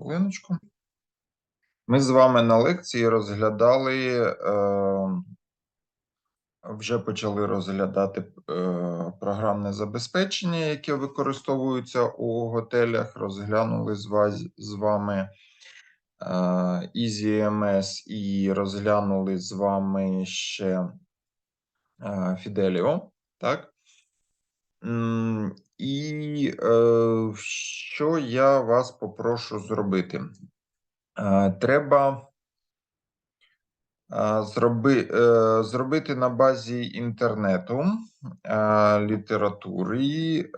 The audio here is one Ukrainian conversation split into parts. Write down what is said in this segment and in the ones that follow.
хвилиночку. Ми з вами на лекції розглядали, е, вже почали розглядати е, програмне забезпечення, яке використовується у готелях. Розглянули з, вами е, EasyMS і розглянули з вами ще Fidelio, так? І е, що я вас попрошу зробити? Е, Треба е, зроби, е, зробити на базі інтернету е, літератури е,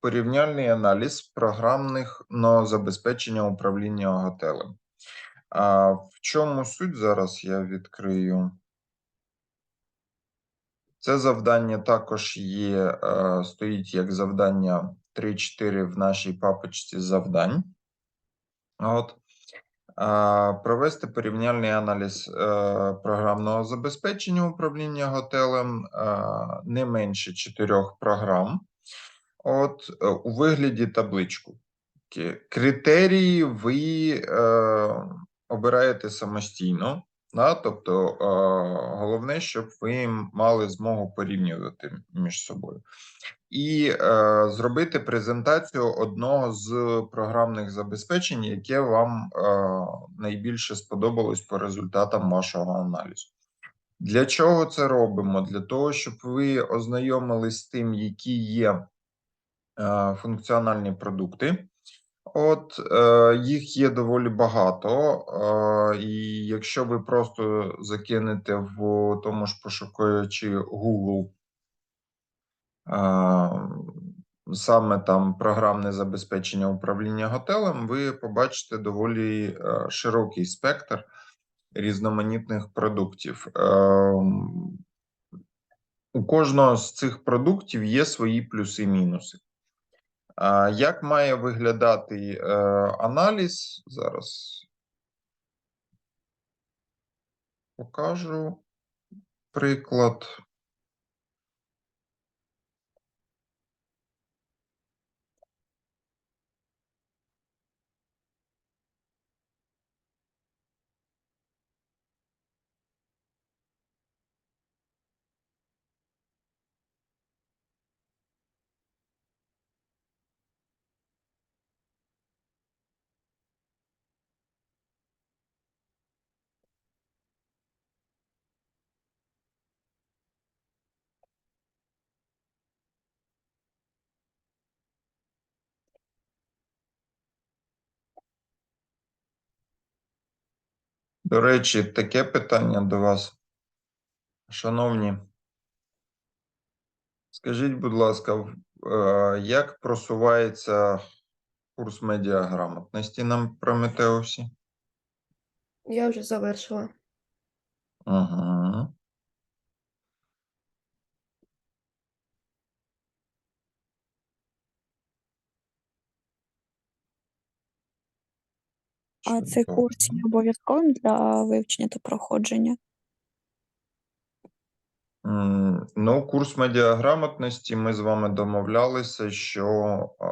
порівняльний аналіз програмного забезпечення управління готелем. А в чому суть зараз я відкрию? Це завдання також є, е, стоїть як завдання 3-4 в нашій папочці завдань. От. Провести порівняльний аналіз е, програмного забезпечення управління готелем е, не менше чотирьох програм. От у вигляді табличку. Критерії ви е, обираєте самостійно. Да? Тобто е, головне, щоб ви мали змогу порівнювати між собою. І е, зробити презентацію одного з програмних забезпечень, яке вам е, найбільше сподобалось по результатам вашого аналізу. Для чого це робимо? Для того, щоб ви ознайомились з тим, які є функціональні продукти. От е, їх є доволі багато, е, і якщо ви просто закинете в тому ж пошукуючи Google саме там програмне забезпечення управління готелем, ви побачите доволі е, широкий спектр різноманітних продуктів. Ем, У кожного з цих продуктів є свої плюси і мінуси. Як має виглядати е, аналіз? Зараз покажу приклад. До речі, таке питання до вас. Шановні, скажіть, будь ласка, е, як просувається курс медіаграмотності на Прометеусі? Я вже завершила. Угу. А цей курс є обов'язковим для вивчення та проходження? М, Ну, курс медіаграмотності ми з вами домовлялися, що а,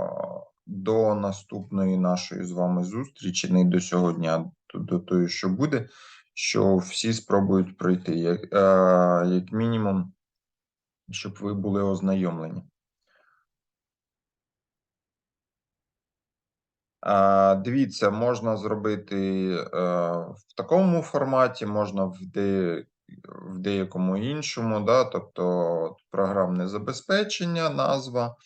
до наступної нашої з вами зустрічі, не до сьогодні, а до, до тої, що буде, що всі спробують пройти, як, а, як мінімум, щоб ви були ознайомлені. Дивіться, можна зробити е, в такому форматі, можна в, де, в деякому іншому, да, тобто програмне забезпечення, назва,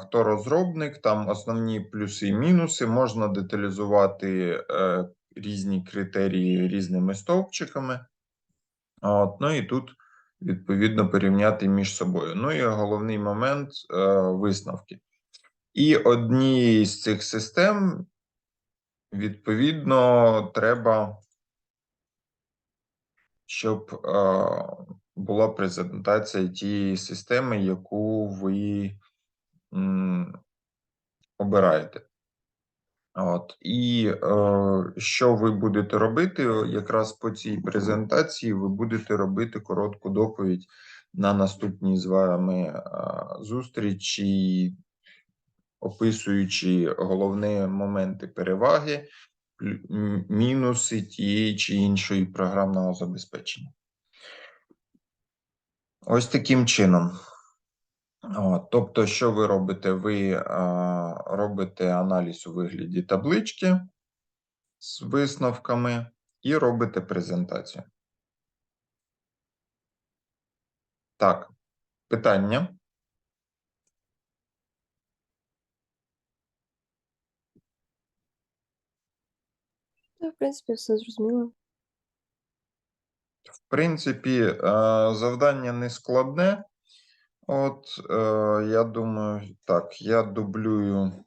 хто розробник, там основні плюси і мінуси, можна деталізувати е, різні критерії різними стовпчиками. От, ну і тут відповідно порівняти між собою. Ну і головний момент е, висновки. І однієї з цих систем, відповідно, треба, щоб е, була презентація тієї системи, яку ви обираєте. От. І е, що ви будете робити? Якраз по цій презентації ви будете робити коротку доповідь на наступній з вами е, зустрічі описуючи головні моменти переваги, мінуси тієї чи іншої програмного забезпечення. Ось таким чином. Тобто, що ви робите? Ви робите аналіз у вигляді таблички з висновками і робите презентацію. Так, питання? В принципі, все зрозуміло. В принципі, е, завдання не складне. От, е, я думаю, так, я дублюю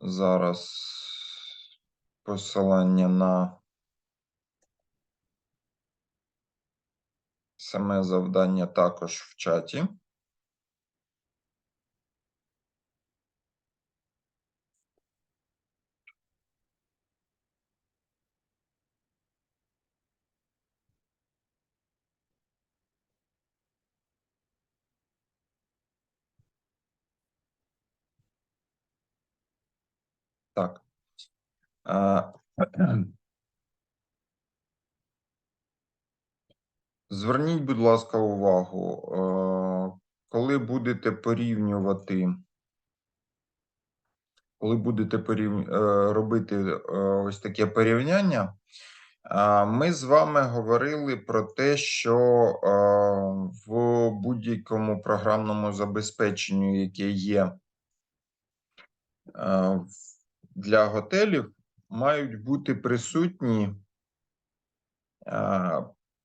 зараз посилання на саме завдання також в чаті. Так. Зверніть, будь ласка, увагу, коли будете порівнювати, коли будете порів... е, робити е, ось таке порівняння, ми з вами говорили про те, що е, в будь-якому програмному забезпеченню, яке є в- для готелів, мають бути присутні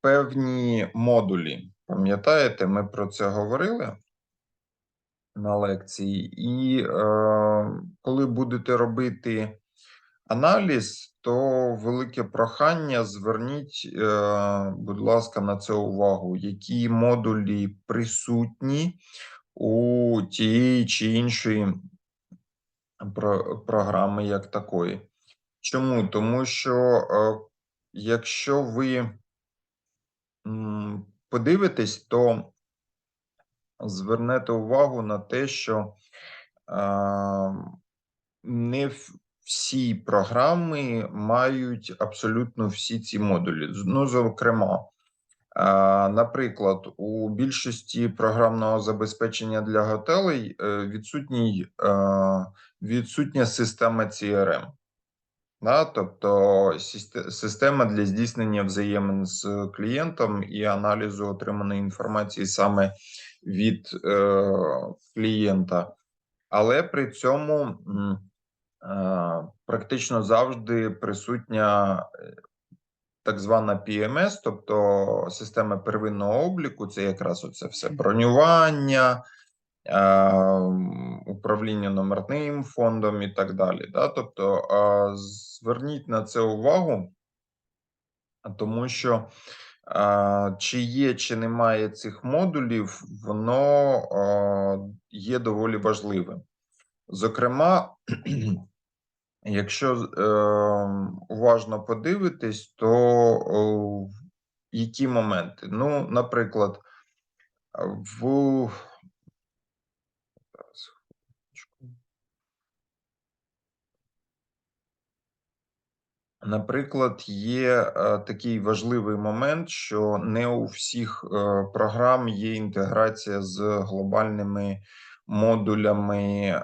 певні модулі. Пам'ятаєте, ми про це говорили на лекції, і е, коли будете робити аналіз, то велике прохання зверніть, е, будь ласка, на це увагу, які модулі присутні у тієї чи іншої про- програми як такої. Чому? Тому що е, якщо ви подивитесь, то звернете увагу на те, що а, не всі програми мають абсолютно всі ці модулі. Ну, зокрема, наприклад, у більшості програмного забезпечення для готелей е, відсутній, е, відсутня система CRM. Да, тобто система для здійснення взаємин з клієнтом і аналізу отриманої інформації саме від е, клієнта. Але при цьому е, практично завжди присутня е, так звана PMS, тобто система первинного обліку, це якраз оце все бронювання, е, управління номерним фондом і так далі. Да? Тобто зверніть на це увагу, тому що чи є, чи немає цих модулів, воно є доволі важливим. Зокрема, якщо е, уважно подивитись, то е, які моменти? Ну, наприклад, в Наприклад, є е, такий важливий момент, що не у всіх е, програм є інтеграція з глобальними модулями, е,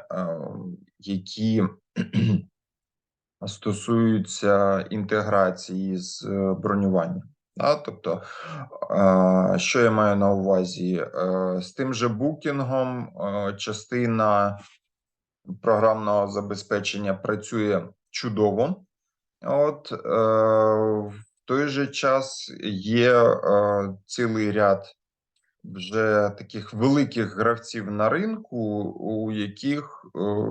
які стосуються інтеграції з е, бронюванням. Да? Тобто, е, що я маю на увазі? Е, З тим же букінгом частина програмного забезпечення працює чудово. От в той же час є цілий ряд вже таких великих гравців на ринку, у яких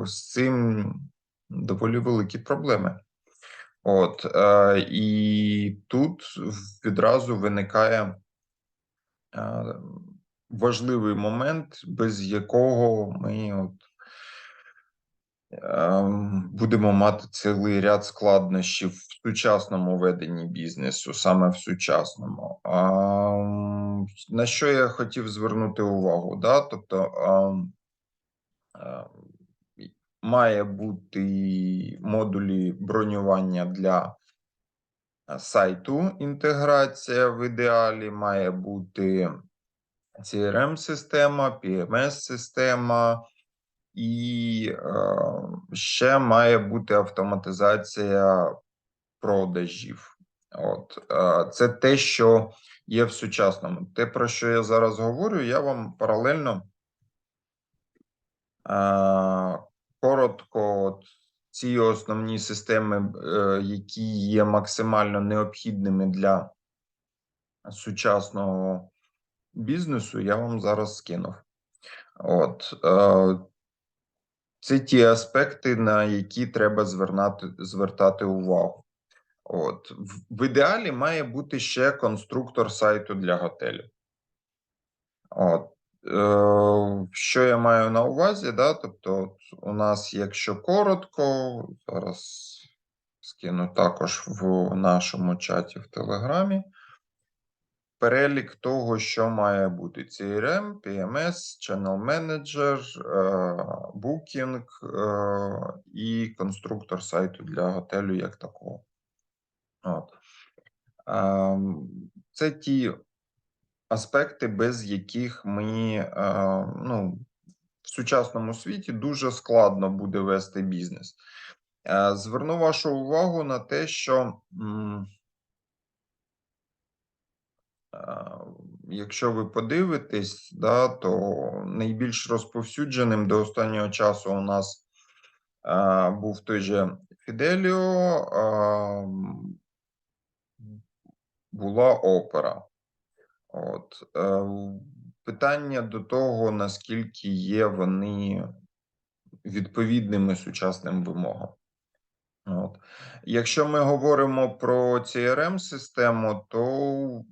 з цим доволі великі проблеми. От е, і тут відразу виникає е, важливий момент, без якого ми от ем, будемо мати цілий ряд складнощів в сучасному веденні бізнесу, саме в сучасному. Ем, На що я хотів звернути увагу? Да? Тобто, Е, і Має бути модулі бронювання для е, сайту інтеграція в ідеалі, має бути CRM-система, PMS-система, і е, ще має бути автоматизація продажів. От е, це те, що є в сучасному. Те, про що я зараз говорю, я вам паралельно е, коротко от, ці основні системи, е, які є максимально необхідними для сучасного бізнесу, я вам зараз скинув. От е, це ті аспекти, на які треба звернати, звертати увагу. От в, ідеалі має бути ще конструктор сайту для готелю. От, що я маю на увазі? Да? Тобто, у нас, якщо коротко, зараз скину також в нашому чаті в Телеграмі. Перелік того, що має бути: CRM, PMS, Channel Manager, е, Booking е, і конструктор сайту для готелю як такого. От. Ем, Це ті аспекти, без яких ми е, ну, в сучасному світі дуже складно буде вести бізнес. Е, Зверну вашу увагу на те, що. Е, Якщо ви подивитесь, да, то найбільш розповсюдженим до останнього часу у нас був той же е, була опера. От. Е, питання до того, наскільки є вони відповідними сучасним вимогам. От. Якщо ми говоримо про crm систему то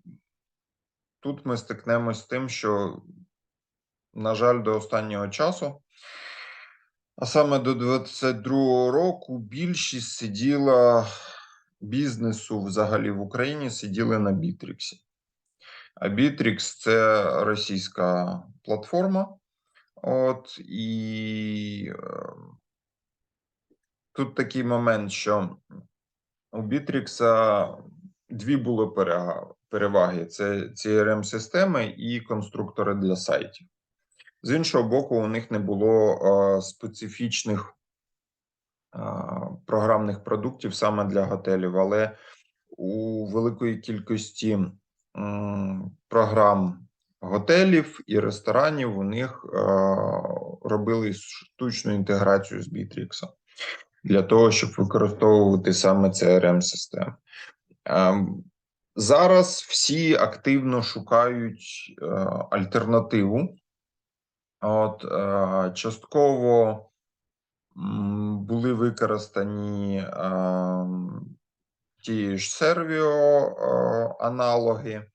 тут ми стикнемось з тим, що, на жаль, до останнього часу, а саме до 22-го року, більшість сиділа бізнесу взагалі в Україні сиділи на Бітріксі. Bittrex – це російська платформа. От і е, тут такий момент, що у Bittrex дві були переваги: це crm системи і конструктори для сайтів. З іншого боку, у них не було е, специфічних е, програмних продуктів саме для готелів, але у великої кількості програм готелів і ресторанів у них е, робили штучну інтеграцію з Bittrex для того, щоб використовувати саме crm системи Ем, Зараз всі активно шукають е, альтернативу. От е, частково були використані е, ті ж сервіо е, аналоги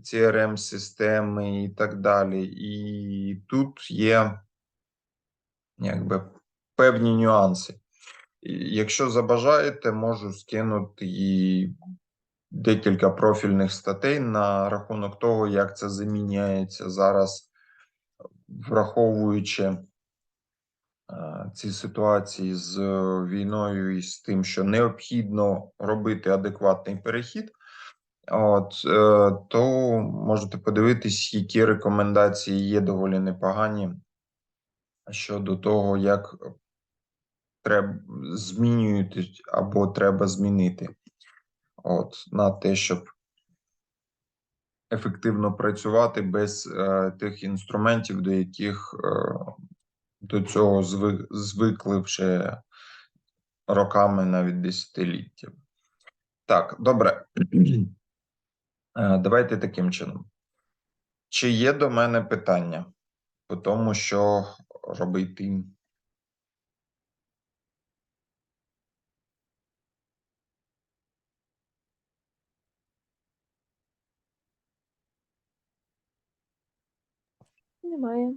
crm системи і так далі. І тут є якби певні нюанси. Якщо забажаєте, можу скинути і декілька профільних статей на рахунок того, як це заміняється зараз, враховуючи е, ці ситуації з війною і з тим, що необхідно робити адекватний перехід. От, е, то можете подивитись, які рекомендації є доволі непогані щодо того, як треба змінюють або треба змінити от, на те, щоб ефективно працювати без е, тих інструментів, до яких е, до цього звик, звикли вже роками, навіть десятиліттями. Так, добре. Е, Давайте таким чином. Чи є до мене питання по тому, що робити? Немає.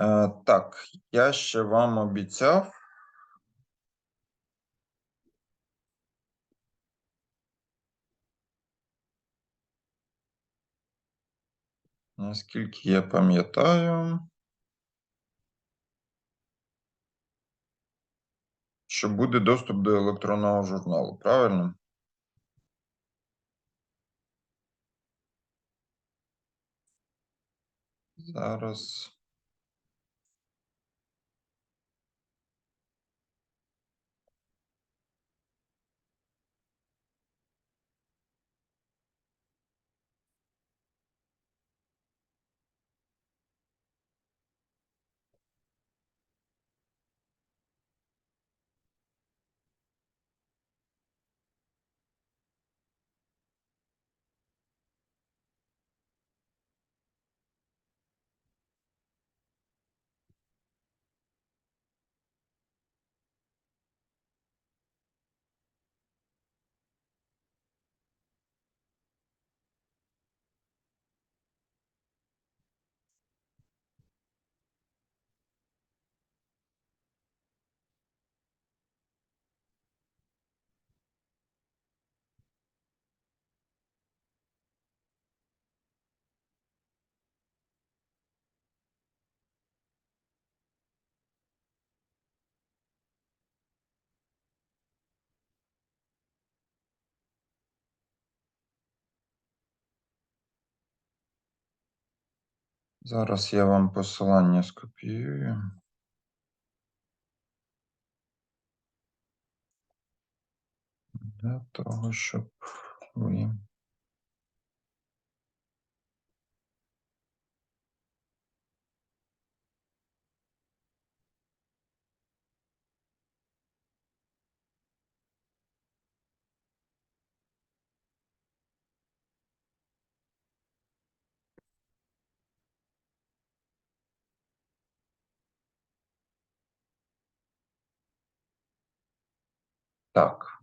Е, так, я ще вам обіцяв Наскільки я пам'ятаю, що буде доступ до електронного журналу, правильно? Зараз. Зараз я вам посилання скопіюю. Для того, щоб ви. Так.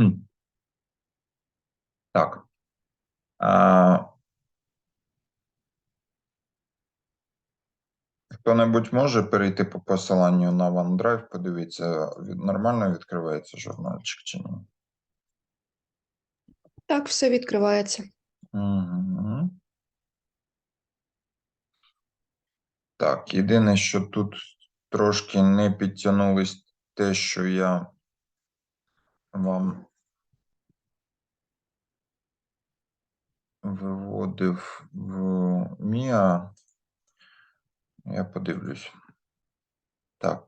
Хм. Так. А... Хто-небудь може перейти по посиланню на OneDrive, подивитися, від- нормально відкривається журнальчик чи ні? Так, все відкривається. Угу. Так, єдине, що тут трошки не підтягнулось те, що я вам виводив в Міа. Я подивлюсь. Так.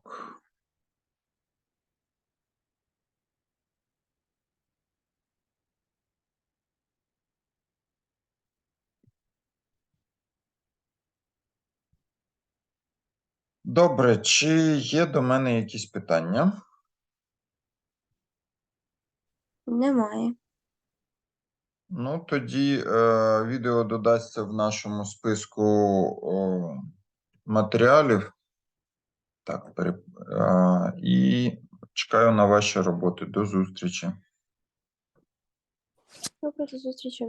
Добре, чи є до мене якісь питання? Немає. Ну, тоді е, відео додасться в нашому списку о, матеріалів. Так, переп... е, і чекаю на ваші роботи. До зустрічі. Добре, до зустрічі.